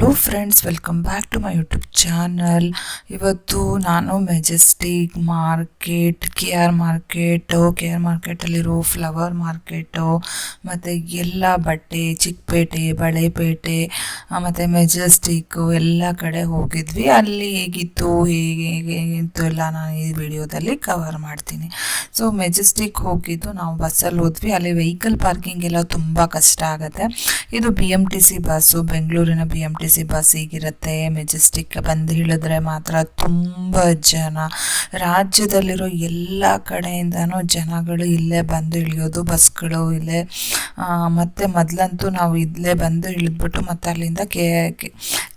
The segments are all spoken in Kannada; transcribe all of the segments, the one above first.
Hello friends welcome back to my YouTube channel ಇವತ್ತು ನಾನು Majestic market K R market K R ಮಾರ್ಕೆಟಲ್ಲಿರೋ flower market ಮತ್ತು ಎಲ್ಲ ಬಟ್ಟೆ, ಚಿಕ್ಕಪೇಟೆ, ಬಳೆಪೇಟೆ ಮತ್ತು ಮೆಜೆಸ್ಟಿಕ್ಕು ಎಲ್ಲ ಕಡೆ ಹೋಗಿದ್ವಿ. ಅಲ್ಲಿ ಹೇಗಿತ್ತು, ಹೇಗೆ ಹೇಗೆ ಇತ್ತು ಎಲ್ಲ ನಾನು ಈ ವಿಡಿಯೋದಲ್ಲಿ ಕವರ್ ಮಾಡ್ತೀನಿ. ಸೊ ಮೆಜೆಸ್ಟಿಕ್ ಹೋಗಿದ್ದು ನಾವು ಬಸ್ಸಲ್ಲಿ ಹೋದ್ವಿ. ಅಲ್ಲಿ ವೆಹಿಕಲ್ ಪಾರ್ಕಿಂಗ್ ಎಲ್ಲ ತುಂಬ ಕಷ್ಟ ಆಗುತ್ತೆ. ಇದು B M T C bus ಬೆಂಗಳೂರಿನ B M T C bus ಹೀಗಿರುತ್ತೆ Majestic ಬಂದು ಹೇಳಿದ್ರೆ ಮಾತ್ರ ತುಂಬ ಜನ. ರಾಜ್ಯದಲ್ಲಿರೋ ಎಲ್ಲ ಕಡೆಯಿಂದನೂ ಜನಗಳು ಇಲ್ಲೇ ಬಂದು ಇಳಿಯೋದು, ಬಸ್ಗಳು ಇಲ್ಲೇ ಮತ್ತೆ ಮೊದಲಂತೂ ನಾವು ಇಲ್ಲೇ ಬಂದು ಇಳಿದ್ಬಿಟ್ಟು ಮತ್ತೆ ಅಲ್ಲಿಂದ K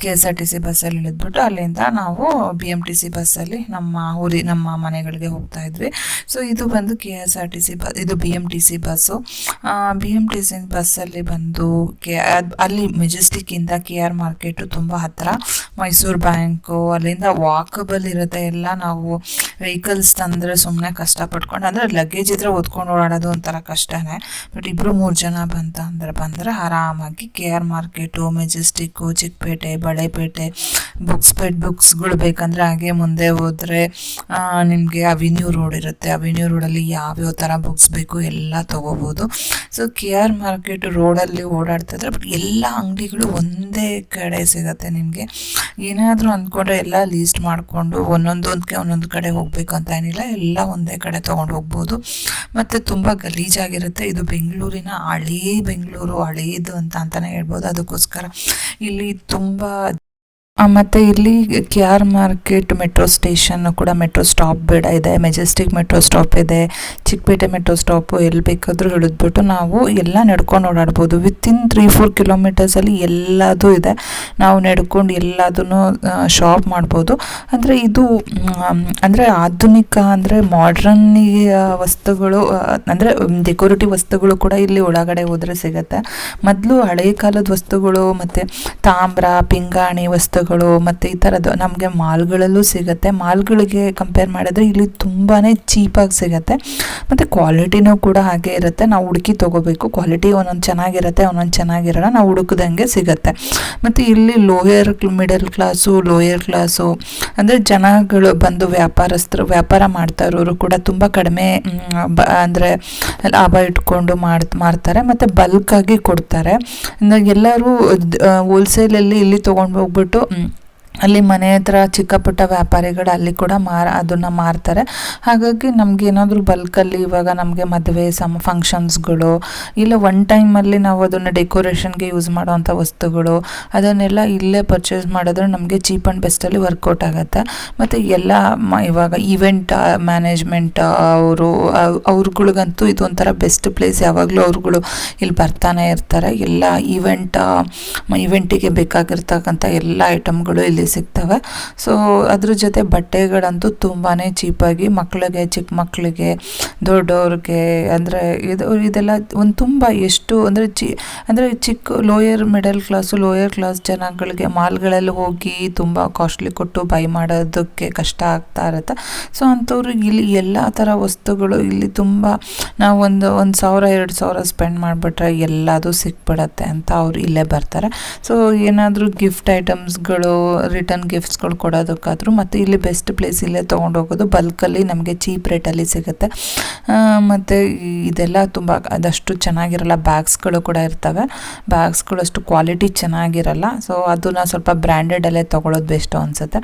K S R T C ಬಸ್ಸಲ್ಲಿ ಇಳಿದ್ಬಿಟ್ಟು ಅಲ್ಲಿಂದ ನಾವು ಬಿ ಎಂ ಟಿ ಸಿ ಬಸ್ಸಲ್ಲಿ ನಮ್ಮ ಊರಿ, ನಮ್ಮ ಮನೆಗಳಿಗೆ ಹೋಗ್ತಾ ಇದ್ವಿ. ಸೊ ಇದು ಬಂದು K S R T C bus ಇದು B M T C bus B M T C ಬಸ್ಸಲ್ಲಿ ಬಂದು ಕೆ ಅಲ್ಲಿ ಮೆಜೆಸ್ಟಿಕ್ಕಿಂದ ಕೆ ಆರ್ ಮಾರ್ಕೆಟು ತುಂಬ ಹತ್ತಿರ ಮೈಸೂರು ಬ್ಯಾಂಕು ಅಲ್ಲಿಂದ ವಾಕಬಲ್ ಇರುತ್ತೆ. ಎಲ್ಲ ನಾವು ವೆಹಿಕಲ್ಸ್ ತಂದರೆ ಸುಮ್ಮನೆ ಕಷ್ಟಪಟ್ಕೊಂಡು, ಅಂದರೆ ಲಗೇಜ್ ಇದ್ರೆ ಓದ್ಕೊಂಡು ಓಡಾಡೋದು ಒಂಥರ ಕಷ್ಟನೇ. ಬಟ್ ಇಬ್ಬರು ಮೂರು ಜನ ಬಂತ ಅಂದ್ರೆ, ಬಂದರೆ ಆರಾಮಾಗಿ K R market Majestic Chickpet Balepet books plate ಬುಕ್ಸ್ಗಳು ಬೇಕಂದರೆ ಹಾಗೆ ಮುಂದೆ ಹೋದರೆ ನಿಮಗೆ ಅವಿನ್ಯೂ ರೋಡ್ ಇರುತ್ತೆ. ಅವಿನ್ಯೂ ರೋಡಲ್ಲಿ ಯಾವ್ಯಾವ ಥರ ಬುಕ್ಸ್ ಬೇಕು ಎಲ್ಲ ತೊಗೋಬೋದು. ಸೊ ಕೆ ಆರ್ ಮಾರ್ಕೆಟ್ ರೋಡಲ್ಲಿ ಓಡಾಡ್ತಾ ಇದ್ರೆ ಬಟ್ ಎಲ್ಲ ಅಂಗಡಿಗಳು ಒಂದೇ ಕಡೆ ಸಿಗುತ್ತೆ ನಿಮಗೆ. ಏನಾದರೂ ಅಂದ್ಕೊಂಡ್ರೆ ಎಲ್ಲ ಲೀಸ್ಟ್ ಮಾಡಿಕೊಂಡು ಒಂದೊಂದೊಂದಕ್ಕೆ ಒಂದೊಂದು ಕಡೆ ಹೋಗಬೇಕು ಅಂತ ಏನಿಲ್ಲ, ಎಲ್ಲ ಒಂದೇ ಕಡೆ ತೊಗೊಂಡು ಹೋಗ್ಬೋದು. ಮತ್ತು ತುಂಬ ಗಲೀಜಾಗಿರುತ್ತೆ. ಇದು ಬೆಂಗಳೂರಿನ ಹಳೇ ಬೆಂಗಳೂರು, ಹಳೇದು ಅಂತ ಅಂತಲೇ ಹೇಳ್ಬೋದು. ಅದಕ್ಕೋಸ್ಕರ ಇಲ್ಲಿ ತುಂಬ ಆ, ಮತ್ತೆ ಇಲ್ಲಿ K R market metro station ಕೂಡ ಮೆಟ್ರೋ ಸ್ಟಾಪ್ ಬೇಡ ಇದೆ. ಮೆಜೆಸ್ಟಿಕ್ ಮೆಟ್ರೋ ಸ್ಟಾಪ್ ಇದೆ. ಚಿಕ್ಕಪೇಟೆ ಮೆಟ್ರೋ ಸ್ಟಾಪ್ ಎಲ್ಲಿ ಬೇಕಾದರೂ ಇಳಿದ್ಬಿಟ್ಟು ನಾವು ಎಲ್ಲ ನಡ್ಕೊಂಡು ಓಡಾಡ್ಬೋದು. ವಿತಿನ್ ತ್ರೀ ಫೋರ್ ಕಿಲೋಮೀಟರ್ಸಲ್ಲಿ ಎಲ್ಲದೂ ಇದೆ. ನಾವು ನಡ್ಕೊಂಡು ಎಲ್ಲದನ್ನು ಶಾಪ್ ಮಾಡ್ಬೋದು. ಅಂದರೆ ಇದು ಅಂದರೆ ಆಧುನಿಕ, ಅಂದರೆ ಮಾಡ್ರನ್ ವಸ್ತುಗಳು ಅಂದರೆ ಡೆಕೋರೇಟಿವ್ ವಸ್ತುಗಳು ಕೂಡ ಇಲ್ಲಿ ಒಳಗಡೆ ಹೋದ್ರೆ ಸಿಗುತ್ತೆ. ಮೊದಲು ಹಳೆಯ ಕಾಲದ ವಸ್ತುಗಳು ಮತ್ತೆ ತಾಮ್ರ, ಪಿಂಗಾಣಿ ವಸ್ತುಗಳು ಮತ್ತು ಈ ಥರದ್ದು ನಮಗೆ ಮಾಲ್ಗಳಲ್ಲೂ ಸಿಗುತ್ತೆ. ಮಾಲ್ಗಳಿಗೆ ಕಂಪೇರ್ ಮಾಡಿದ್ರೆ ಇಲ್ಲಿ ತುಂಬಾ ಚೀಪಾಗಿ ಸಿಗುತ್ತೆ. ಮತ್ತು ಕ್ವಾಲಿಟಿನೂ ಕೂಡ ಹಾಗೆ ಇರುತ್ತೆ. ನಾವು ಹುಡುಕಿ ತೊಗೋಬೇಕು. ಕ್ವಾಲಿಟಿ ಒಂದೊಂದು ಚೆನ್ನಾಗಿರುತ್ತೆ, ಒಂದೊಂದು ಚೆನ್ನಾಗಿರಲ್ಲ, ನಾವು ಹುಡುಕದಂಗೆ ಸಿಗುತ್ತೆ. ಮತ್ತು ಇಲ್ಲಿ lower middle class lower class ಅಂದರೆ ಜನಗಳು ಬಂದು ವ್ಯಾಪಾರಸ್ಥರು ವ್ಯಾಪಾರ ಮಾಡ್ತಾ ಇರೋರು ಕೂಡ ತುಂಬ ಕಡಿಮೆ ಅಂದರೆ ಲಾಭ ಇಟ್ಕೊಂಡು ಮಾಡ್, ಮಾರ್ತಾರೆ. ಮತ್ತು ಬಲ್ಕಾಗಿ ಕೊಡ್ತಾರೆ. ಎಲ್ಲರೂ ಎಲ್ಲರೂ ಹೋಲ್ಸೇಲಲ್ಲಿ ಇಲ್ಲಿ ತೊಗೊಂಡು ಹೋಗ್ಬಿಟ್ಟು ಮ್, ಅಲ್ಲಿ ಮನೆ ಹತ್ರ ಚಿಕ್ಕ ಪುಟ್ಟ ವ್ಯಾಪಾರಿಗಳು ಅಲ್ಲಿ ಕೂಡ ಮಾರ, ಅದನ್ನು ಮಾರ್ತಾರೆ. ಹಾಗಾಗಿ ನಮ್ಗೆ ಏನಾದರೂ ಬಲ್ಕಲ್ಲಿ ಇವಾಗ ನಮಗೆ ಮದುವೆ, ಸಮ ಫಂಕ್ಷನ್ಸ್ಗಳು ಇಲ್ಲ ಒನ್ ಟೈಮಲ್ಲಿ ನಾವು ಅದನ್ನು ಡೆಕೋರೇಷನ್ಗೆ ಯೂಸ್ ಮಾಡೋವಂಥ ವಸ್ತುಗಳು, ಅದನ್ನೆಲ್ಲ ಇಲ್ಲೇ ಪರ್ಚೇಸ್ ಮಾಡಿದ್ರೆ ನಮಗೆ ಚೀಪ್ ಆ್ಯಂಡ್ ಬೆಸ್ಟಲ್ಲಿ ವರ್ಕೌಟ್ ಆಗುತ್ತೆ. ಮತ್ತು ಎಲ್ಲ ಇವಾಗ ಈವೆಂಟ್ ಮ್ಯಾನೇಜ್ಮೆಂಟ್ ಅವರು ಅವ್ರುಗಳಿಗಂತೂ ಇದೊಂಥರ ಬೆಸ್ಟ್ ಪ್ಲೇಸ್ ಯಾವಾಗಲೂ ಅವ್ರುಗಳು ಇಲ್ಲಿ ಬರ್ತಾನೆ ಇರ್ತಾರೆ. ಎಲ್ಲ ಈವೆಂಟ್ ಇವೆಂಟಿಗೆ ಬೇಕಾಗಿರ್ತಕ್ಕಂಥ ಎಲ್ಲ ಐಟಮ್ಗಳು ಇಲ್ಲಿ ಸಿಗ್ತವೆ. ಸೊ ಅದ್ರ ಜೊತೆ ಬಟ್ಟೆಗಳಂತೂ ತುಂಬಾ ಚೀಪಾಗಿ ಮಕ್ಕಳಿಗೆ ಚಿಕ್ಕ ಮಕ್ಕಳಿಗೆ ದೊಡ್ಡವ್ರಿಗೆ ಅಂದರೆ ಇದು, ಇದೆಲ್ಲ ಒಂದು ತುಂಬ ಎಷ್ಟು ಅಂದರೆ ಚಿ, ಅಂದರೆ ಚಿಕ್ಕ lower middle class lower class ಜನಗಳಿಗೆ ಮಾಲ್ಗಳಲ್ಲಿ ಹೋಗಿ ತುಂಬ ಕಾಸ್ಟ್ಲಿ ಕೊಟ್ಟು ಬೈ ಮಾಡೋದಕ್ಕೆ ಕಷ್ಟ ಆಗ್ತಾ ಇರುತ್ತೆ. ಸೊ ಅಂಥವ್ರು ಇಲ್ಲಿ ಎಲ್ಲ ಥರ ವಸ್ತುಗಳು ಇಲ್ಲಿ ತುಂಬ ನಾವು ಒಂದು ಒಂದು ಸಾವಿರ, ಎರಡು ಸಾವಿರ ಸ್ಪೆಂಡ್ ಮಾಡಿಬಿಟ್ರೆ ಎಲ್ಲದೂ ಸಿಕ್ಬಿಡತ್ತೆ ಅಂತ ಅವ್ರು ಇಲ್ಲೇ ಬರ್ತಾರೆ. ಸೊ ಏನಾದರೂ ಗಿಫ್ಟ್ ಐಟಮ್ಸ್ಗಳು ರಿಟರ್ನ್ ಗಿಫ್ಟ್ಸ್ಗಳು ಕೊಡೋದಕ್ಕಾದರೂ ಮತ್ತು ಇಲ್ಲಿ ಬೆಸ್ಟ್ ಪ್ಲೇಸ್ ಇಲ್ಲೇ ತೊಗೊಂಡೋಗೋದು. ಬಲ್ಕಲ್ಲಿ ನಮಗೆ ಚೀಪ್ ರೇಟಲ್ಲಿ ಸಿಗುತ್ತೆ. ಮತ್ತು ಇದೆಲ್ಲ ತುಂಬ ಅದಷ್ಟು ಚೆನ್ನಾಗಿರಲ್ಲ. ಬ್ಯಾಗ್ಸ್ಗಳು ಕೂಡ ಇರ್ತವೆ. ಬ್ಯಾಗ್ಸ್ಗಳು ಅಷ್ಟು ಕ್ವಾಲಿಟಿ ಚೆನ್ನಾಗಿರಲ್ಲ. ಸೊ ಅದನ್ನು ಸ್ವಲ್ಪ ಬ್ರ್ಯಾಂಡೆಡಲ್ಲೇ ತೊಗೊಳೋದು ಬೆಸ್ಟು ಅನಿಸುತ್ತೆ.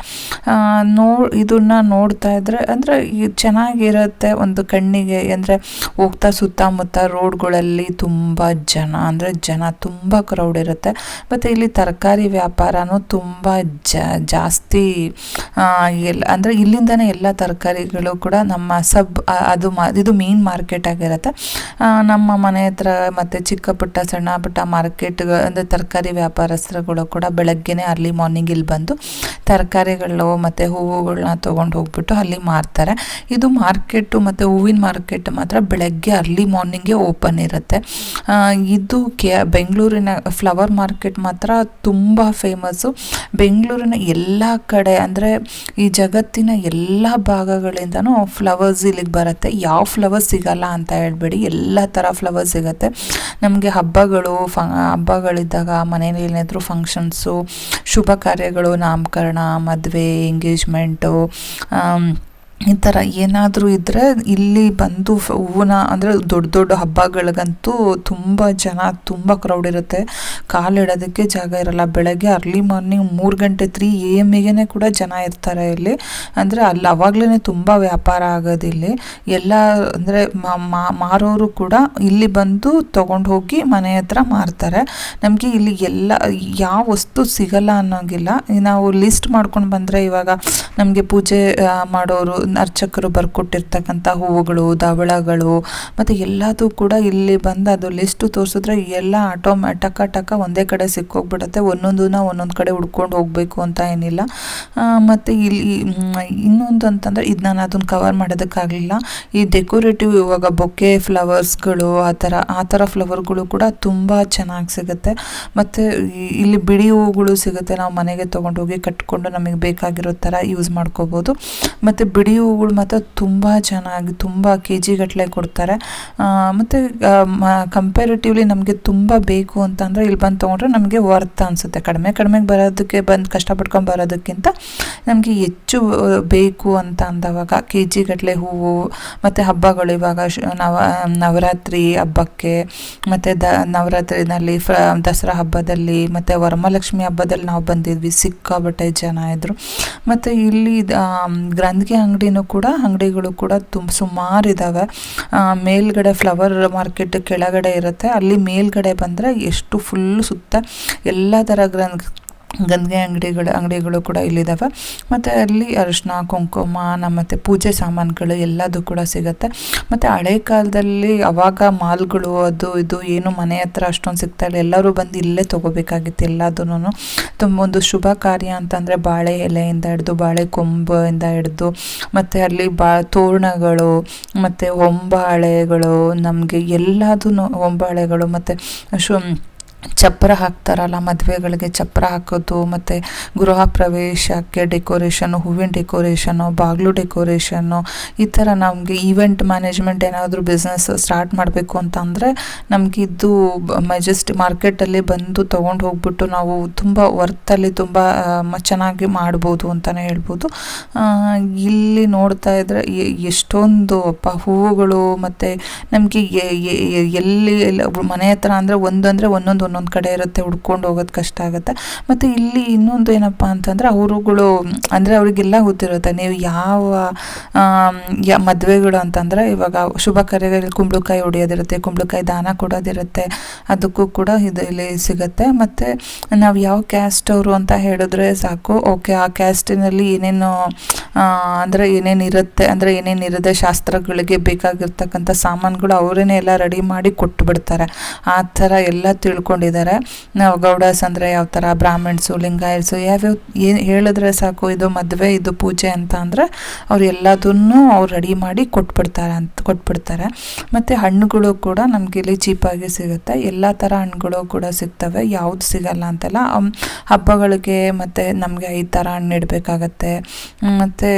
ನೋ, ಇದನ್ನು ನೋಡ್ತಾ ಇದ್ದರೆ ಅಂದರೆ ಚೆನ್ನಾಗಿರುತ್ತೆ ಒಂದು ಕಣ್ಣಿಗೆ. ಅಂದರೆ ಹೋಗ್ತಾ ಸುತ್ತಮುತ್ತ ರೋಡ್ಗಳಲ್ಲಿ ತುಂಬ ಜನ, ಅಂದರೆ ಜನ ತುಂಬ ಕ್ರೌಡ್ ಇರುತ್ತೆ. ಮತ್ತು ಇಲ್ಲಿ ತರಕಾರಿ ವ್ಯಾಪಾರನೂ ತುಂಬ ಜ ಜಾಸ್ತಿ ಎಲ್ಲ ಅಂದರೆ ಇಲ್ಲಿಂದನೇ ಎಲ್ಲ ತರಕಾರಿಗಳು ಕೂಡ ನಮ್ಮ ಸಬ್ ಅದು ಇದು ಮೇನ್ ಮಾರ್ಕೆಟ್ ಆಗಿರುತ್ತೆ. ನಮ್ಮ ಮನೆ ಹತ್ರ ಮತ್ತು ಚಿಕ್ಕ ಪುಟ್ಟ, ಸಣ್ಣ ಪುಟ್ಟ ಮಾರ್ಕೆಟ್ ಅಂದರೆ ತರಕಾರಿ ವ್ಯಾಪಾರಸ್ಥರುಗಳು ಕೂಡ ಬೆಳಗ್ಗೆನೇ ಅರ್ಲಿ ಮಾರ್ನಿಂಗ್ ಇಲ್ಲಿ ಬಂದು ತರಕಾರಿಗಳು ಮತ್ತು ಹೂವುಗಳನ್ನ ತೊಗೊಂಡು ಹೋಗ್ಬಿಟ್ಟು ಅಲ್ಲಿ ಮಾರ್ತಾರೆ. ಇದು ಮಾರ್ಕೆಟು ಮತ್ತು ಹೂವಿನ ಮಾರ್ಕೆಟ್ ಮಾತ್ರ ಬೆಳಗ್ಗೆ ಅರ್ಲಿ ಮಾರ್ನಿಂಗೇ ಓಪನ್ ಇರುತ್ತೆ. ಇದು ಕೆ, ಬೆಂಗಳೂರಿನ ಫ್ಲವರ್ ಮಾರ್ಕೆಟ್ ಮಾತ್ರ ತುಂಬ ಫೇಮಸ್ಸು ಬೆಂಗಳೂರಿನ ಕಾರಣ ಎಲ್ಲ ಕಡೆ ಅಂದರೆ ಈ ಜಗತ್ತಿನ ಎಲ್ಲ ಭಾಗಗಳಿಂದನೂ ಫ್ಲವರ್ಸ್ ಇಲ್ಲಿಗೆ ಬರುತ್ತೆ. ಯಾವ ಫ್ಲವರ್ಸ್ ಸಿಗಲ್ಲ ಅಂತ ಹೇಳ್ಬೇಡಿ. ಎಲ್ಲ ಥರ ಫ್ಲವರ್ಸ್ ಸಿಗುತ್ತೆ. ನಮಗೆ ಹಬ್ಬಗಳು ಫ ಹಬ್ಬಗಳಿದ್ದಾಗ ಮನೇಲಿ ಏನಾದರೂ ಫಂಕ್ಷನ್ಸು ಶುಭ ಕಾರ್ಯಗಳು, ನಾಮಕರಣ, ಮದುವೆ ಎಂಗೇಜ್ಮೆಂಟು ಈ ಥರ ಏನಾದರೂ ಇದ್ದರೆ ಇಲ್ಲಿ ಬಂದು ಹೂವನ್ನ ಅಂದರೆ ದೊಡ್ಡ ದೊಡ್ಡ ಹಬ್ಬಗಳಿಗಂತೂ ತುಂಬ ಜನ, ತುಂಬ ಕ್ರೌಡ್ ಇರುತ್ತೆ. ಕಾಲಿಡೋದಕ್ಕೆ ಜಾಗ ಇರಲ್ಲ. ಬೆಳಗ್ಗೆ ಅರ್ಲಿ ಮಾರ್ನಿಂಗ್ ಮೂರು ಗಂಟೆ ತ್ರೀ ಎ ಎಮ್ಮಿಗೆ ಕೂಡ ಜನ ಇರ್ತಾರೆ ಇಲ್ಲಿ. ಅಂದರೆ ಅಲ್ಲಿ ಅವಾಗಲೇ ತುಂಬ ವ್ಯಾಪಾರ ಆಗೋದು ಇಲ್ಲಿ. ಎಲ್ಲ ಅಂದರೆ ಮಾರೋರು ಕೂಡ ಇಲ್ಲಿ ಬಂದು ತೊಗೊಂಡು ಹೋಗಿ ಮನೆ ಹತ್ರ ಮಾರ್ತಾರೆ. ನಮಗೆ ಇಲ್ಲಿ ಎಲ್ಲ, ಯಾವ ವಸ್ತು ಸಿಗಲ್ಲ ಅನ್ನೋಂಗಿಲ್ಲ. ನಾವು ಲಿಸ್ಟ್ ಮಾಡ್ಕೊಂಡು ಬಂದರೆ ಇವಾಗ ನಮಗೆ ಪೂಜೆ ಮಾಡೋರು ಅರ್ಚಕರು ಬರ್ಕೊಟ್ಟಿರ್ತಕ್ಕಂಥ ಹೂವುಗಳು ಧವಳಗಳು ಮತ್ತು ಎಲ್ಲದೂ ಕೂಡ ಇಲ್ಲಿ ಬಂದು ಅದು ಲಿಸ್ಟು ತೋರಿಸಿದ್ರೆ ಎಲ್ಲ ಆಟೋಮ್ಯಾ ಟಕ ಟಕ ಒಂದೇ ಕಡೆ ಸಿಕ್ಕೋಗ್ಬಿಡುತ್ತೆ. ಒಂದೊಂದನ್ನ ಒಂದೊಂದು ಕಡೆ ಹುಡ್ಕೊಂಡು ಹೋಗಬೇಕು ಅಂತ ಏನಿಲ್ಲ. ಮತ್ತು ಇಲ್ಲಿ ಇನ್ನೊಂದು ಅಂತಂದರೆ ಇದು ನಾನು ಅದನ್ನು ಕವರ್ ಮಾಡೋದಕ್ಕಾಗಲಿಲ್ಲ. ಈ ಡೆಕೋರೇಟಿವ್ ಇವಾಗ ಬೊಕ್ಕೆ ಫ್ಲವರ್ಸ್ಗಳು ಆ ಥರ ಆ ಥರ ಫ್ಲವರ್ಗಳು ಕೂಡ ತುಂಬ ಚೆನ್ನಾಗಿ ಸಿಗುತ್ತೆ. ಮತ್ತು ಇಲ್ಲಿ ಬಿಡಿ ಹೂವುಗಳು ಸಿಗುತ್ತೆ. ನಾವು ಮನೆಗೆ ತೊಗೊಂಡೋಗಿ ಕಟ್ಕೊಂಡು ನಮಗೆ ಬೇಕಾಗಿರೋ ಥರ ಯೂಸ್ ಮಾಡ್ಕೋಬೋದು. ಮತ್ತು ಬಿಡಿ ಹೂವುಗಳು ಮಾತ್ರ ತುಂಬ ಚೆನ್ನಾಗಿ, ತುಂಬ ಕೆ ಜಿಗಟ್ಟಲೆ ಕೊಡ್ತಾರೆ ಮತ್ತು ಕಂಪ್ಯಾರಿಟಿವ್ಲಿ ನಮಗೆ ತುಂಬ ಬೇಕು ಅಂತಂದರೆ ಇಲ್ಲಿ ಬಂದು ತೊಗೊಂಡ್ರೆ ನಮಗೆ ವರ್ತ್ ಅನಿಸುತ್ತೆ. ಕಡಿಮೆ, ಕಡಿಮೆಗೆ ಬರೋದಕ್ಕೆ ಬಂದು ಕಷ್ಟಪಟ್ಕೊಂಡು ಬರೋದಕ್ಕಿಂತ ನಮಗೆ ಹೆಚ್ಚು ಬೇಕು ಅಂತ ಅಂದವಾಗ ಕೆ ಜಿಗಟ್ಟಲೆ ಹೂವು, ಮತ್ತು ಹಬ್ಬಗಳು ಇವಾಗ ನವ, ನವರಾತ್ರಿ ಹಬ್ಬಕ್ಕೆ, ಮತ್ತು ದ, ನವರಾತ್ರಿನಲ್ಲಿ ಫ್ರ, ದಸರಾ ಹಬ್ಬದಲ್ಲಿ, ಮತ್ತು ವರಮಹಾಲಕ್ಷ್ಮಿ ಹಬ್ಬದಲ್ಲಿ ನಾವು ಬಂದಿದ್ವಿ. ಸಿಕ್ಕಾಬಟ್ಟೆ ಜನ ಇದ್ದರು ಮತ್ತು ಇಲ್ಲಿ ಗ್ರಂಥಿಗೆ ಅಂಗಡಿನೂ ಕೂಡ ಅಂಗಡಿಗಳು ಕೂಡ ತುಂಬ ಸುಮಾರು ಇದ್ದಾವೆ ಮೇಲ್ಗಡೆ ಫ್ಲವರ್ ಮಾರ್ಕೆಟ್ ಕೆಳಗಡೆ ಇರುತ್ತೆ. ಅಲ್ಲಿ ಮೇಲ್ಗಡೆ ಬಂದರೆ ಎಷ್ಟು ಫುಲ್ ಸುತ್ತ ಎಲ್ಲ ಥರ ಗ್ರಂಥ್ ಗಂಧಿಗೆ ಅಂಗಡಿಗಳು ಅಂಗಡಿಗಳು ಕೂಡ ಇಲ್ಲಿದ್ದಾವೆ ಮತ್ತು ಅಲ್ಲಿ ಅರಿಶಿನ, ಕುಂಕುಮ ಮತ್ತು ಪೂಜೆ ಸಾಮಾನುಗಳು ಎಲ್ಲದೂ ಕೂಡ ಸಿಗುತ್ತೆ. ಮತ್ತು ಹಳೆ ಕಾಲದಲ್ಲಿ ಅವಾಗ ಮಾಲ್ಗಳು, ಅದು ಇದು, ಏನು ಮನೆ ಹತ್ರ ಅಷ್ಟೊಂದು ಸಿಗ್ತಾ ಇಲ್ಲ. ಎಲ್ಲರೂ ಬಂದು ಇಲ್ಲೇ ತೊಗೋಬೇಕಾಗಿತ್ತು ಎಲ್ಲದೂ ತುಂಬ ಒಂದು ಶುಭ ಕಾರ್ಯ ಅಂತಂದರೆ ಬಾಳೆ ಎಲೆಯಿಂದ ಹಿಡ್ದು, ಬಾಳೆ ಕೊಂಬಿಂದ ಹಿಡ್ದು, ಮತ್ತು ಅಲ್ಲಿ ಬಾ ತೋರಣಗಳು, ಮತ್ತು ಹೊಂಬಾಳೆಗಳು ನಮಗೆ ಎಲ್ಲದೂ ಹೊಂಬಾಳೆಗಳು ಮತ್ತು ಶು ಚಪ್ಪರ ಹಾಕ್ತಾರಲ್ಲ ಮದುವೆಗಳಿಗೆ ಚಪ್ಪರ ಹಾಕೋದು, ಮತ್ತು ಗೃಹ ಪ್ರವೇಶಕ್ಕೆ ಡೆಕೋರೇಷನು ಹೂವಿನ ಡೆಕೋರೇಷನು ಬಾಗಿಲು ಡೆಕೋರೇಷನ್ನು ಈ ಥರ ನಮಗೆ ಈವೆಂಟ್ ಮ್ಯಾನೇಜ್ಮೆಂಟ್ ಏನಾದರೂ ಬಿಸ್ನೆಸ್ ಸ್ಟಾರ್ಟ್ ಮಾಡಬೇಕು ಅಂತಂದರೆ ನಮಗೆ ಇದು ಮೆಜೆಸ್ಟ್ ಮಾರ್ಕೆಟಲ್ಲಿ ಬಂದು ತೊಗೊಂಡು ಹೋಗ್ಬಿಟ್ಟು ನಾವು ತುಂಬ ವರ್ತಲ್ಲಿ ತುಂಬ ಚೆನ್ನಾಗಿ ಮಾಡ್ಬೋದು ಅಂತಲೇ ಹೇಳ್ಬೋದು. ಇಲ್ಲಿ ನೋಡ್ತಾ ಇದ್ದರೆ ಎಷ್ಟೊಂದು ಅಪ್ಪ ಹೂವುಗಳು ಮತ್ತು ನಮಗೆ ಎಲ್ಲಿ ಎಲ್ಲ ಮನೆ ಹತ್ರ ಅಂದರೆ ಒಂದಂದರೆ ಒಂದೊಂದು ಒಂದೊಂದು ಕಡೆ ಇರುತ್ತೆ, ಹುಡ್ಕೊಂಡು ಹೋಗೋದು ಕಷ್ಟ ಆಗುತ್ತೆ. ಮತ್ತು ಇಲ್ಲಿ ಇನ್ನೊಂದು ಏನಪ್ಪ ಅಂತಂದರೆ ಅವರುಗಳು, ಅಂದರೆ ಅವರಿಗೆಲ್ಲ ಗೊತ್ತಿರುತ್ತೆ, ನೀವು ಯಾವ ಮದುವೆಗಳು ಅಂತಂದರೆ ಇವಾಗ ಶುಭ ಕಾರ್ಯಗಳಲ್ಲಿ ಕುಂಬಳಕಾಯಿ ಹೊಡೆಯೋದಿರುತ್ತೆ, ಕುಂಬಳಕಾಯಿ ದಾನ ಕೊಡೋದಿರುತ್ತೆ, ಅದಕ್ಕೂ ಕೂಡ ಇದು ಇಲ್ಲಿ ಸಿಗುತ್ತೆ. ಮತ್ತು ನಾವು ಯಾವ ಕ್ಯಾಸ್ಟ್ ಅವರು ಅಂತ ಹೇಳಿದ್ರೆ ಸಾಕು. ಓಕೆ ಆ ಕ್ಯಾಸ್ಟಿನಲ್ಲಿ ಏನೇನು ಅಂದರೆ ಏನೇನಿರುತ್ತೆ ಅಂದರೆ ಏನೇನು ಇರುತ್ತೆ ಶಾಸ್ತ್ರಗಳಿಗೆ ಬೇಕಾಗಿರ್ತಕ್ಕಂಥ ಸಾಮಾನುಗಳು ಅವರೇನೆ ಎಲ್ಲ ರೆಡಿ ಮಾಡಿ ಕೊಟ್ಟು ಬಿಡ್ತಾರೆ ಆ ಥರ ಎಲ್ಲ ತಿಳ್ಕೊಂಡಿದ್ದಾರೆ ನಾವು ಗೌಡಸ್ ಅಂದರೆ ಯಾವ ಥರ ಬ್ರಾಹ್ಮಿಣ್ಸು ಲಿಂಗಾಯತ್ಸು ಯಾವ್ಯಾವ ಏನು ಹೇಳಿದ್ರೆ ಸಾಕು, ಇದು ಮದುವೆ, ಇದು ಪೂಜೆ ಅಂತ ಅಂದರೆ ಅವ್ರು ಎಲ್ಲದನ್ನೂ ಅವ್ರು ರೆಡಿ ಮಾಡಿ ಕೊಟ್ಬಿಡ್ತಾರೆ ಅಂತ, ಕೊಟ್ಬಿಡ್ತಾರೆ. ಮತ್ತು ಹಣ್ಣುಗಳು ಕೂಡ ನಮಗೆ ಇಲ್ಲಿ ಚೀಪಾಗಿ ಸಿಗುತ್ತೆ. ಎಲ್ಲ ಥರ ಹಣ್ಣುಗಳು ಕೂಡ ಸಿಗ್ತವೆ. ಯಾವ್ದು ಸಿಗಲ್ಲ ಅಂತೆಲ್ಲ ಹಬ್ಬಗಳಿಗೆ ಮತ್ತು ನಮಗೆ ಐದು ಥರ ಹಣ್ಣು ಇಡಬೇಕಾಗತ್ತೆ. ಮತ್ತು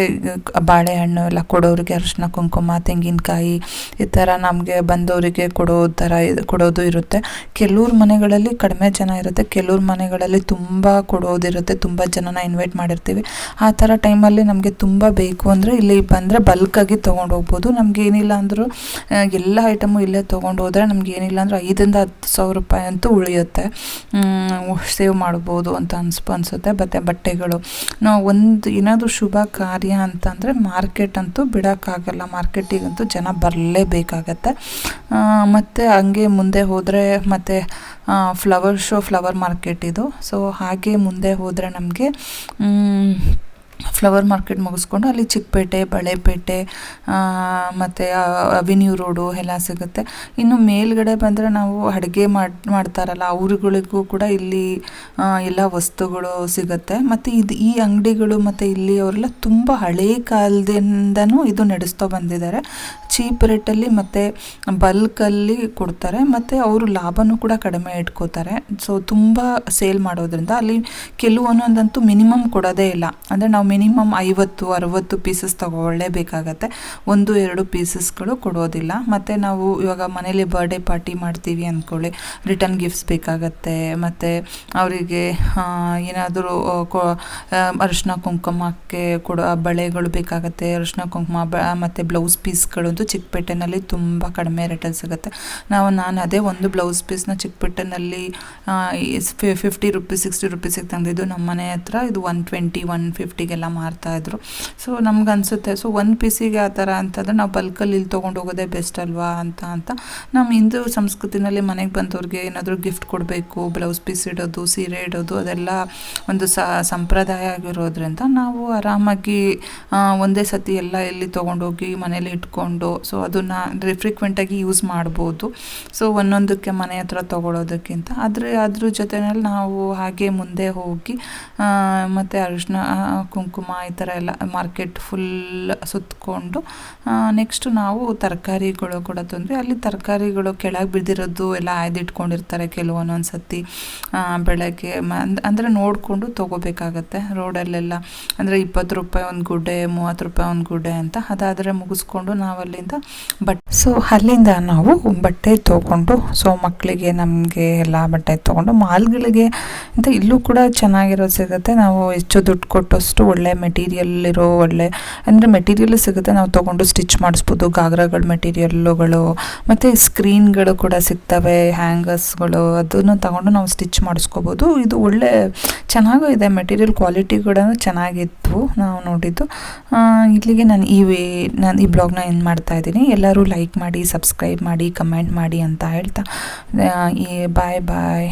ಬಾಳೆಹಣ್ಣು ಎಲ್ಲ ಕೊಡೋರಿಗೆ ಅರಿಶಿನ, ಕುಂಕುಮ, ತೆಂಗಿನಕಾಯಿ ಈ ಥರ ನಮಗೆ ಬಂದವರಿಗೆ ಕೊಡೋ ಥರ ಕೊಡೋದು ಇರುತ್ತೆ. ಕೆಲವ್ರ ಮನೆಗಳಲ್ಲಿ ಕಡಿಮೆ ಜನ ಇರುತ್ತೆ. ಕೆಲವ್ರ ಮನೆಗಳಲ್ಲಿ ತುಂಬ ಕೊಡೋದಿರುತ್ತೆ ತುಂಬ ಜನನ ಇನ್ವೈಟ್ ಮಾಡಿರ್ತೀವಿ. ಆ ಥರ ಟೈಮಲ್ಲಿ ನಮಗೆ ತುಂಬ ಬೇಕು ಅಂದರೆ ಇಲ್ಲಿ ಬಂದರೆ ಬಲ್ಕಾಗಿ ತೊಗೊಂಡು ಹೋಗ್ಬೋದು. ನಮ್ಗೆ ಏನಿಲ್ಲ ಅಂದರೂ ಎಲ್ಲ ಐಟಮು ಇಲ್ಲೇ ತೊಗೊಂಡು ಹೋದರೆ ನಮ್ಗೆ ಏನಿಲ್ಲ ಅಂದರೆ ಐದರಿಂದ ಹತ್ತು ಸಾವಿರ ರೂಪಾಯಿ ಅಂತೂ ಉಳಿಯುತ್ತೆ. ಸೇವ್ ಮಾಡ್ಬೋದು ಅಂತ ಅನ್ಸ್ಪ ಅನಿಸುತ್ತೆ. ಮತ್ತು ಬಟ್ಟೆಗಳು. ನಾವು ಒಂದು ಏನಾದರೂ ಶುಭ ಕಾರ್ಯ ಅಂತಂದರೆ ಮಾರ್ಕೆಟ್ ಅಂತೂ ಬಿಡೋಕ್ಕಾಗಲ್ಲ. ಮಾರ್ಕೆಟಿಗಂತೂ ಜನ ಬರಲೇಬೇಕಾಗತ್ತೆ. ಮತ್ತು ಹಂಗೆ ಮುಂದೆ ಹೋದರೆ ಮತ್ತು ಫ್ಲವರ್ ಶೋ ಫ್ಲವರ್ ಮಾರ್ಕೆಟ್ ಇದು. ಸೊ ಹಾಗೆ ಮುಂದೆ ಹೋದರೆ ನಮಗೆ ಫ್ಲವರ್ ಮಾರ್ಕೆಟ್ ಮುಗಿಸ್ಕೊಂಡು ಅಲ್ಲಿ ಚಿಕ್ಕಪೇಟೆ ಬಳೆಪೇಟೆ ಮತ್ತು ಅವಿನ್ಯೂ ರೋಡು ಎಲ್ಲ ಸಿಗುತ್ತೆ. ಇನ್ನು ಮೇಲ್ಗಡೆ ಬಂದರೆ ನಾವು ಅಡುಗೆ ಮಾಡಿ, ಮಾಡ್ತಾರಲ್ಲ, ಅವ್ರುಗಳಿಗೂ ಕೂಡ ಇಲ್ಲಿ ಎಲ್ಲ ವಸ್ತುಗಳು ಸಿಗುತ್ತೆ. ಮತ್ತು ಇದು ಈ ಅಂಗಡಿಗಳು ಮತ್ತು ಇಲ್ಲಿ ಅವರೆಲ್ಲ ತುಂಬ ಹಳೇ ಕಾಲದಿಂದನೂ ಇದು ನಡೆಸ್ತಾ ಬಂದಿದ್ದಾರೆ. ಚೀಪ್ ರೇಟಲ್ಲಿ ಮತ್ತು ಬಲ್ಕಲ್ಲಿ ಕೊಡ್ತಾರೆ. ಮತ್ತು ಅವರು ಲಾಭನೂ ಕೂಡ ಕಡಿಮೆ ಇಟ್ಕೋತಾರೆ. ಸೊ ತುಂಬ ಸೇಲ್ ಮಾಡೋದ್ರಿಂದ ಅಲ್ಲಿ ಕೆಲವೊಂದೊಂದಂತೂ ಮಿನಿಮಮ್ ಕೊಡೋದೇ ಇಲ್ಲ. ಅಂದರೆ ನಾವು ಮಿನಿಮಮ್ ಐವತ್ತು, ಅರವತ್ತು ಪೀಸಸ್ ತಗೊಳ್ಳೇಬೇಕಾಗತ್ತೆ. ಒಂದು, ಎರಡು ಪೀಸಸ್ಗಳು ಕೊಡೋದಿಲ್ಲ. ಮತ್ತು ನಾವು ಇವಾಗ ಮನೇಲಿ ಬರ್ಡೇ ಪಾರ್ಟಿ ಮಾಡ್ತೀವಿ ಅಂದ್ಕೊಳ್ಳಿ ರಿಟರ್ನ್ ಗಿಫ್ಟ್ಸ್ ಬೇಕಾಗತ್ತೆ. ಮತ್ತು ಅವರಿಗೆ ಏನಾದರೂ ಅರಿಶಿನ, ಕುಂಕುಮಕ್ಕೆ ಕೊಡೋ ಬಳೆಗಳು ಬೇಕಾಗತ್ತೆ. ಅರಿಶಿನ, ಕುಂಕುಮ ಮತ್ತು ಬ್ಲೌಸ್ ಪೀಸ್ಗಳಂತೂ ಚಿಕ್ಕಪೇಟೆನಲ್ಲಿ ತುಂಬ ಕಡಿಮೆ ರೇಟಲ್ಲಿ ಸಿಗುತ್ತೆ. ನಾವು, ನಾನು ಅದೇ ಒಂದು ಬ್ಲೌಸ್ ಪೀಸ್ನ ಚಿಕ್ಕಪೇಟೆನಲ್ಲಿ ಫಿಫ್ಟಿ ರುಪೀಸ್ ಸಿಕ್ಸ್ಟಿ ರುಪೀಸಿಗೆ ತಂದಿದ್ದು. ನಮ್ಮ ಮನೆ ಹತ್ರ ಇದು ಒನ್ ಟ್ವೆಂಟಿ ಒನ್ ಫಿಫ್ಟಿಗೆಲ್ಲ ಮಾರ್ತಾಯಿದ್ರು ಸೊ ನಮ್ಗೆ ಅನಿಸುತ್ತೆ ಸೊ ಒಂದು ಪೀಸಿಗೆ ಆ ಥರ ಅಂತಂದರೆ ನಾವು ಬಲ್ಕಲ್ಲಿ ಇಲ್ಲಿ ತೊಗೊಂಡು ಹೋಗೋದೇ ಬೆಸ್ಟ್ ಅಲ್ವಾ ಅಂತ ಅಂತ. ನಮ್ಮ ಹಿಂದೂ ಸಂಸ್ಕೃತಿನಲ್ಲಿ ಮನೆಗೆ ಬಂದವ್ರಿಗೆ ಏನಾದರೂ ಗಿಫ್ಟ್ ಕೊಡಬೇಕು ಬ್ಲೌಸ್ ಪೀಸ್ ಇಡೋದು, ಸೀರೆ ಇಡೋದು, ಅದೆಲ್ಲ ಒಂದು ಸಂಪ್ರದಾಯ ಆಗಿರೋದ್ರಿಂದ ನಾವು ಆರಾಮಾಗಿ ಒಂದೇ ಸತಿ ಎಲ್ಲ ಎಲ್ಲಿ ತೊಗೊಂಡೋಗಿ ಮನೇಲಿ ಇಟ್ಕೊಂಡು ಸೊ ಅದನ್ನು ಅಂದರೆ ಫ್ರೀಕ್ವೆಂಟಾಗಿ ಯೂಸ್ ಮಾಡ್ಬೋದು. ಸೊ ಒಂದೊಂದಕ್ಕೆ ಮನೆ ಹತ್ರ ತೊಗೊಳೋದಕ್ಕಿಂತ. ಆದರೆ ಅದ್ರ ಜೊತೆಯಲ್ಲಿ ನಾವು ಹಾಗೆ ಮುಂದೆ ಹೋಗಿ ಮತ್ತು ಅರಿಶಿನ ಈ ಥರ ಎಲ್ಲ ಮಾರ್ಕೆಟ್ ಫುಲ್ ಸುತ್ತಕೊಂಡು ನೆಕ್ಸ್ಟ್ ನಾವು ತರಕಾರಿಗಳು ಕೂಡ ತಂದ್ವಿ. ಅಲ್ಲಿ ತರಕಾರಿಗಳು ಕೆಳಗೆ ಬಿದ್ದಿರೋದು ಎಲ್ಲ ಆಯ್ದಿಟ್ಕೊಂಡಿರ್ತಾರೆ ಕೆಲವೊಂದೊಂದು ಸತಿ ಬೆಳಗ್ಗೆ. ಅಂದರೆ ನೋಡಿಕೊಂಡು ತೊಗೋಬೇಕಾಗತ್ತೆ. ರೋಡಲ್ಲೆಲ್ಲ ಅಂದರೆ ಇಪ್ಪತ್ತು ರೂಪಾಯಿ ಒಂದು ಗುಡ್ಡೆ, ಮೂವತ್ತು ರೂಪಾಯಿ ಒಂದು ಗುಡ್ಡೆ ಅಂತ. ಅದಾದರೆ ಮುಗಿಸ್ಕೊಂಡು ನಾವು ಅಲ್ಲಿಂದ ಬಟ್, ಸೊ ಅಲ್ಲಿಂದ ನಾವು ಬಟ್ಟೆ ತೊಗೊಂಡು, ಸೊ ಮಕ್ಕಳಿಗೆ ನಮಗೆ ಎಲ್ಲ ಬಟ್ಟೆ ತೊಗೊಂಡು, ಮಾಲ್ಗಳಿಗೆ ಅಂತ ಇಲ್ಲೂ ಕೂಡ ಚೆನ್ನಾಗಿರೋದು ಸಿಗುತ್ತೆ. ನಾವು ಹೆಚ್ಚು ದುಡ್ಡು ಕೊಟ್ಟಷ್ಟು ಒಳ್ಳೆ ಮೆಟೀರಿಯಲ್ ಇರೋ ಒಳ್ಳೆ, ಅಂದರೆ ಮೆಟೀರಿಯಲ್ ಸಿಗುತ್ತೆ, ನಾವು ತೊಗೊಂಡು ಸ್ಟಿಚ್ ಮಾಡಿಸ್ಬೋದು, ಗಾಗ್ರಾಗಳ ಮೆಟೀರಿಯಲ್ಲುಗಳು ಮತ್ತು ಸ್ಕ್ರೀನ್ಗಳು ಕೂಡ ಸಿಗ್ತವೆ ಹ್ಯಾಂಗರ್ಸ್ಗಳು ಅದನ್ನು ತಗೊಂಡು ನಾವು ಸ್ಟಿಚ್ ಮಾಡಿಸ್ಕೋಬೋದು. ಇದು ಒಳ್ಳೆ, ಚೆನ್ನಾಗೂ ಇದೆ ಮೆಟೀರಿಯಲ್ ಕ್ವಾಲಿಟಿ ಕೂಡ ಚೆನ್ನಾಗಿತ್ತು ನಾವು ನೋಡಿದ್ದು. ಇಲ್ಲಿಗೆ ನಾನು ಈ ವೇ, ನಾನು ಈ ಬ್ಲಾಗ್ನ ಏನು ಮಾಡ್ತಾ ಇದ್ದೀನಿ. ಎಲ್ಲರೂ ಲೈಕ್ ಮಾಡಿ ಸಬ್ಸ್ಕ್ರೈಬ್ ಮಾಡಿ ಕಮೆಂಟ್ ಮಾಡಿ ಅಂತ ಹೇಳ್ತಾ ಈ ಬಾಯ್ ಬಾಯ್